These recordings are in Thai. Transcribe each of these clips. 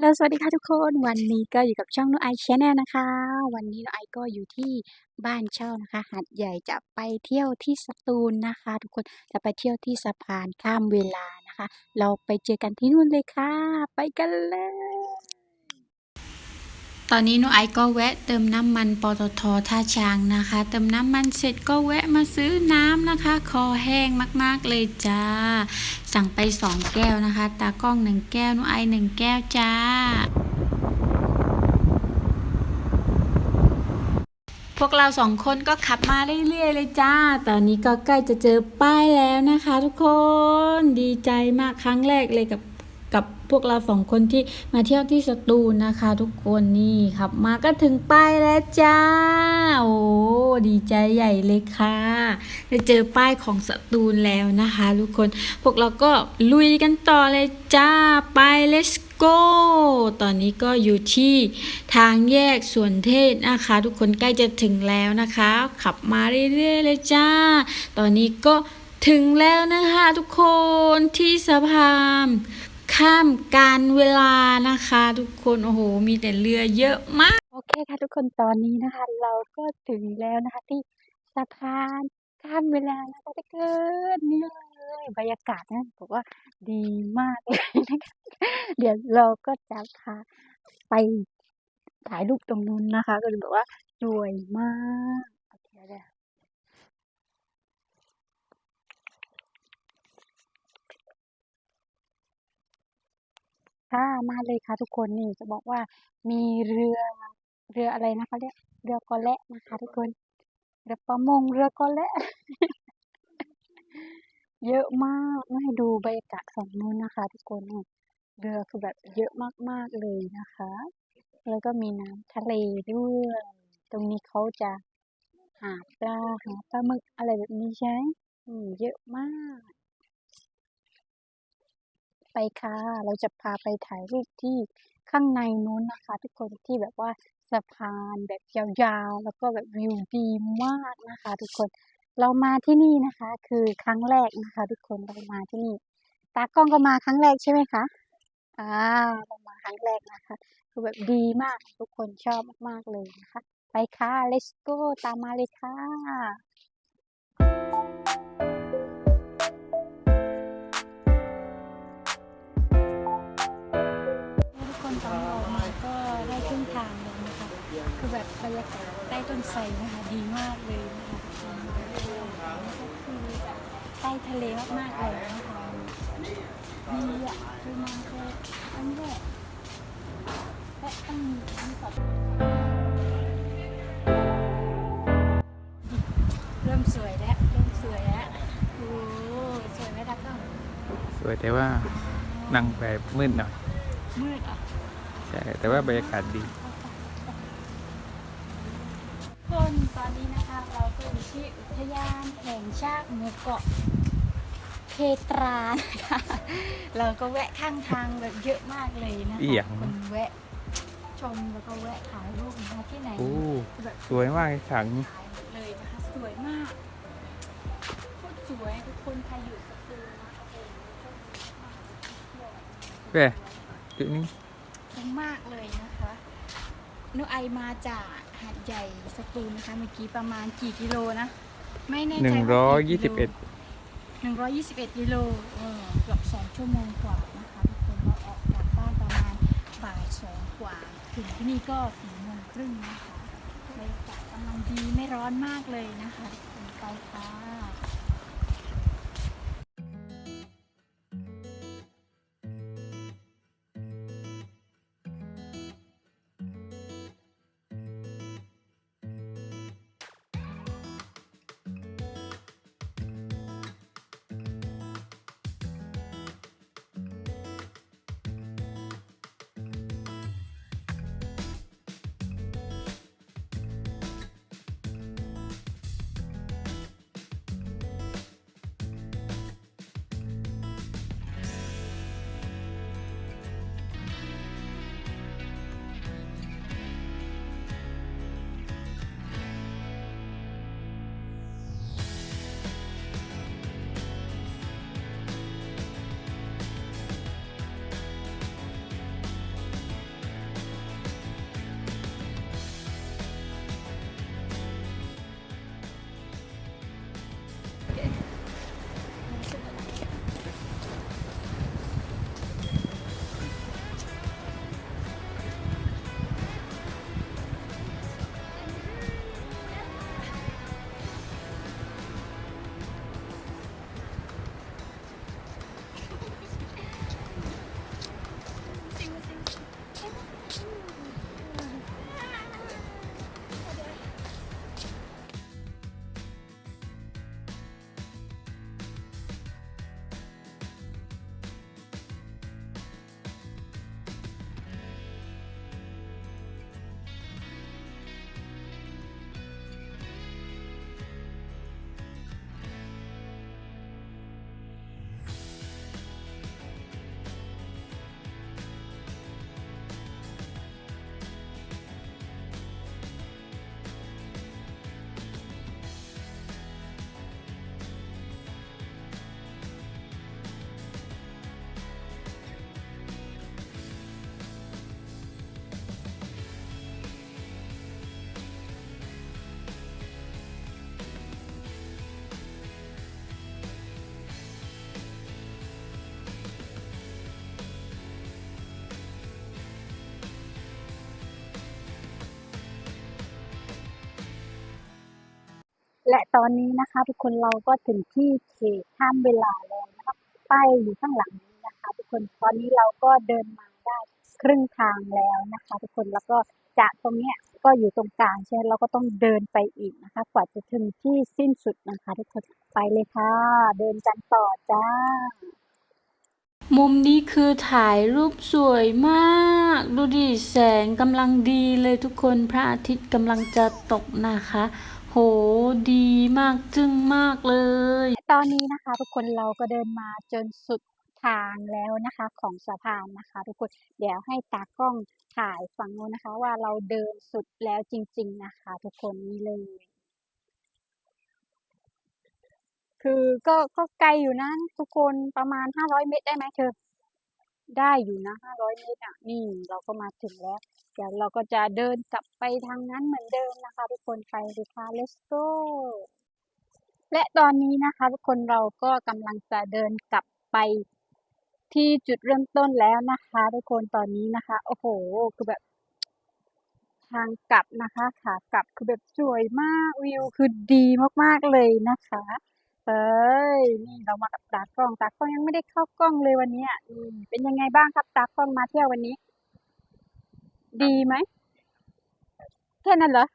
แล้วสวัสดีค่ะทุกคนวันนี้ก็อยู่กับช่องน้องไอชแนลนะคะ วันนี้น้องไอก็อยู่ที่บ้านเช่านะคะหัดใหญ่จะไปเที่ยวที่สตูลนะคะ ทุกคนจะไปเที่ยวที่สะพานข้ามเวลานะคะ เราไปเจอกันที่นู่นเลยค่ะ ไปกันเลย ตอนนี้น้องไอก็แวะเติมน้ำมันปตทท่าช้างนะคะ เติมน้ำมันเสร็จก็แวะมาซื้อน้ำนะคะ คอแห้งมากๆเลยจ้า สั่งไปสองแก้วนะคะ ตากล้องหนึ่งแก้วน้องไอหนึ่งแก้วจ้าพวกเราสองคนก็ขับมาเรื่อยๆเลยจ้า ตอนนี้ก็ใกล้จะเจอป้ายแล้วนะคะทุกคน ดีใจมากครั้งแรกเลยกับ กับพวกเราสองคนที่มาเที่ยวที่สตูลนะคะ ทุกคนนี่ขับมาก็ถึงป้ายแล้วจ้า โอ้ดีใจใหญ่เลยค่ะได้เจอป้ายของสตูลแล้วนะคะ ทุกคนพวกเราก็ลุยกันต่อเลยจ้าไป let's go ตอนนี้ก็อยู่ที่ทางแยกสวนเทศนะคะ ทุกคนใกล้จะถึงแล้วนะคะ ขับมาเรื่อยๆเลยจ้า ตอนนี้ก็ถึงแล้วนะคะ ทุกคนที่สะพาน ข้ามการเวลานะคะ ทุกคนโอ้โหมีแต่เรือเยอะมาก โอเคค่ะทุกคนตอนนี้นะคะ เราก็ถึงแล้วนะคะ ที่สะพานข้ามเวลานะคะทุกคนนี่เลยบรรยากาศนะบอกว่าดีมากเลยนะคะเดี๋ยวเราก็จะพาไปถ่ายรูปตรงนู้นนะคะ ก็จะบอกว่าสวยมากโอเคเลย มาเลยค่ะทุกคนนี่จะบอกว่ามีเรือเรืออะไรนะคะเรียกเรือกอแระนะคะทุกคนเรือประมงเรือกอแระเยอะมากให้ดูใบรรยากาศฝั่งนู้นนะคะ ทุกคนนี่เรือคือแบบเยอะมากๆเลยนะคะ แล้วก็มีน้ำทะเลด้วยตรงนี้เขาจะหาปลาหาปลาหมึกอะไรแบบนี้ใช่ไหมอืมเยอะมาก ไปค่ะ เราจะพาไปถ่ายรูปที่ข้างในนู้นนะคะ ทุกคนที่แบบว่าสะพานแบบยาวๆ แล้วก็แบบวิวดีมากนะคะ ทุกคนเรามาที่นี่นะคะ คือครั้งแรกนะคะ ทุกคนเรามาที่นี่ ตากล้องก็มาครั้งแรกใช่ไหมคะอ่าเรามาครั้งแรกนะคะ คือแบบดีมากทุกคนชอบมากๆเลยนะคะ ไปค่ะ let's go ตามมาเลยค่ะ แบบบรรยากาศใต้ต้นไทรนะคะดีมากเลยนะคะทุกคนมาเที่ยวก็คือแบบใต้ทะเลมากๆเลยนะคะดีอะคือมาแค่ตั้งแค่แค่ตั้งตั้งต่อเริ่มสวยแล้วเริ่มสวยแล้วโอ้สวยไหมตากล้องสวยแต่ว่านั่งแบบมืดหน่อยมืดอะใช่แต่ว่าบรรยากาศดี คนตอนนี้นะคะเราก็อยู่ ที่อุทยานแห่งชาติหมู่เกาะเพตรานะคะเราก็แวะข้างทางแบบเยอะมากเลยนะอีคะหยังคนแวะชมแล้วก็แวะถ่ายรูปนะคะที่ไหนโอ้แบบสวยมากเลยฉากนี้ถ่ายหมดเลยนะคะสวยมากโคตรสวยทุกคนใครอยู่สตูลนะโอเคชมมากเที่ยวเว้ยจุดนี้ คุ้มมากเลยนะคะนุไอมาจาก หาดใหญ่สตูลนะคะ เมื่อกี้ประมาณกี่กิโลนะ ไม่แน่หใจนึ่งว่าร้อยกี่ยี่สิบกิเอ็ดโลหนึ่งร้อยยี่สิบเอ็ดกิโลเออเกือบสองชั่วโมงกว่านะคะทุกคนเราออกจากบ้านประมาณบ่ายสองกว่า ถึงที่นี่ก็สี่โมงครึ่งนะคะบรรยากาศกำลังดีไม่ร้อนมากเลยนะคะทุกคนไปค่ะ และตอนนี้นะคะ ทุกคนเราก็ถึงที่เขตห้ามเวลาแล้วนะคะป้ายอยู่ข้างหลังนี้นะคะ ทุกคนตอนนี้เราก็เดินมาได้ครึ่งทางแล้วนะคะ ทุกคนแล้วก็จากตรงเนี้ยก็อยู่ตรงกลางใช่ไหมเราก็ต้องเดินไปอีกนะคะ กว่าจะถึงที่สิ้นสุดนะคะ ทุกคนไปเลยค่ะ เดินกันต่อจ้า มุมนี้คือถ่ายรูปสวยมาก ดูดิแสงกำลังดีเลยทุกคนพระอาทิตย์กำลังจะตกนะคะ หดีมากจึ้งมากเลย ตอนนี้นะคะ ทุกคนเราก็เดินมาจนสุดทางแล้วนะคะของสะพานนะคะ ทุกคนเดี๋ยวให้ตากล้องถ่ายฝั่งโน้นนะคะ ว่าเราเดินสุดแล้วจริง ๆนะคะ ทุกคนนี่เลย คือก็ก็ไกลอยู่นะทุกคนประมาณห้าร้อยเมตรได้ไหมเธอ ได้อยู่นะห้าร้อยเมตรอะนี่เราก็มาถึงแล้ว เดี๋ยวเราก็จะเดินกลับไปทางนั้นเหมือนเดิมนะคะ ทุกคนไปเลยค่ะ let's go และตอนนี้นะคะ ทุกคนเราก็กำลังจะเดินกลับไปที่จุดเริ่มต้นแล้วนะคะ ทุกคนตอนนี้นะคะ โอ้โหคือแบบทางกลับนะคะขากลับคือแบบสวยมากวิวคือดีมากๆเลยนะคะ เอ้ยนี่เรามากับตากล้องตากล้องยังไม่ได้เข้ากล้องเลยวันนี้อืมเป็นยังไงบ้างครับตากล้องมาเที่ยววันนี้ ดีไหมแค่นั้นเหรอ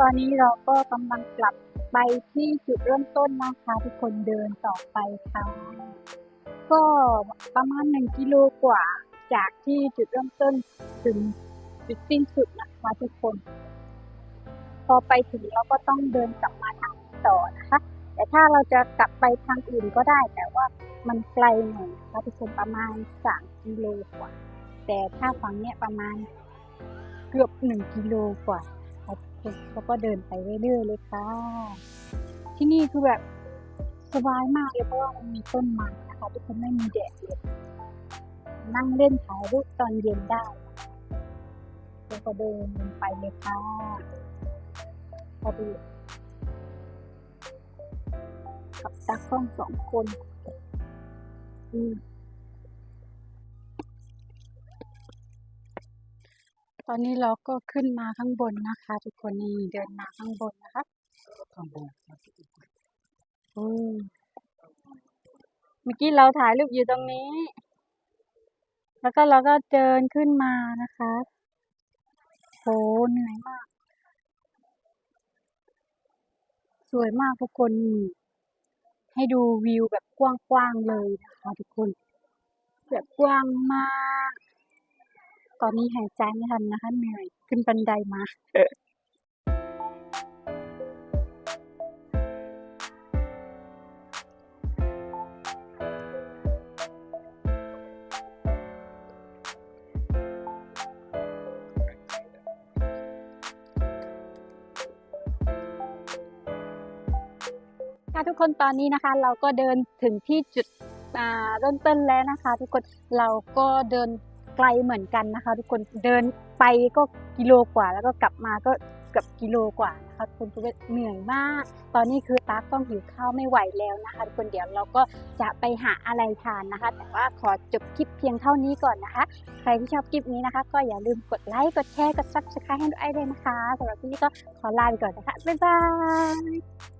ตอนนี้เราก็กำลังกลับไปที่จุดเริ่มต้นนะคะทุกคนเดินต่อไปค่ะ ก็ประมาณหนึ่งกิโลกว่าจากที่จุดเริ่มต้นถึงจุดสิ้นสุดนะคะทุกคน พอไปถึงเราก็ต้องเดินกลับมาทางนี้ต่อนะคะ แต่ถ้าเราจะกลับไปทางอื่นก็ได้ แต่ว่ามันไกลหน่อยนะคะทุกคนประมาณสามกิโลกว่า แต่ถ้าฝั่งเนี้ยประมาณเกือบหนึ่งกิโลกว่าค่ะทุกคนแล้วก็เดินไปเรื่อยๆเลยค่ะ ที่นี่คือแบบสบายมากเลยเพราะว่ามันมีต้นไม้ นะคะทุกคนไม่มีแดดเลยนั่งเล่นถ่ายรูปตอนเย็นได้แล้วก็เดินไปเลยค่ะพอดีกับตากล้องสองคนอืมตอนนี้เราก็ขึ้นมาข้างบนนะคะ ทุกคนนี่เดินมาข้างบนนะคะอืมเมื่อกี้เราถ่ายรูปอยู่ตรงนี้ แล้วก็เราก็เดินขึ้นมานะคะโหเหนื่อยมาก สวยมากทุกคน ให้ดูวิวแบบกว้างๆเลยนะคะทุกคน แบบกว้างมาก ตอนนี้หายใจไม่ทันนะคะ เหนื่อยขึ้นบันไดมา ค่ะทุกคนตอนนี้นะคะเราก็เดินถึงที่จุดเริ่มต้นแล้วนะคะ ทุกคนเราก็เดินไกลเหมือนกันนะคะ ทุกคนเดินไปก็กิโลกว่า แล้วก็กลับมาก็เกือบกิโลกว่านะคะทุกคนคือว่าเหนื่อยมาก ตอนนี้คือตากล้องหิวข้าวไม่ไหวแล้วนะคะทุกคนเดี๋ยวเราก็จะไปหาอะไรทานนะคะ แต่ว่าขอจบคลิปเพียงเท่านี้ก่อนนะคะ ใครที่ชอบคลิปนี้นะคะ ก็อย่าลืมกดไลค์กดแชร์กด subscribe ให้ด้วยนะคะสำหรับคลิปนี้ก็ขอลาไปก่อนนะคะบ๊ายบาย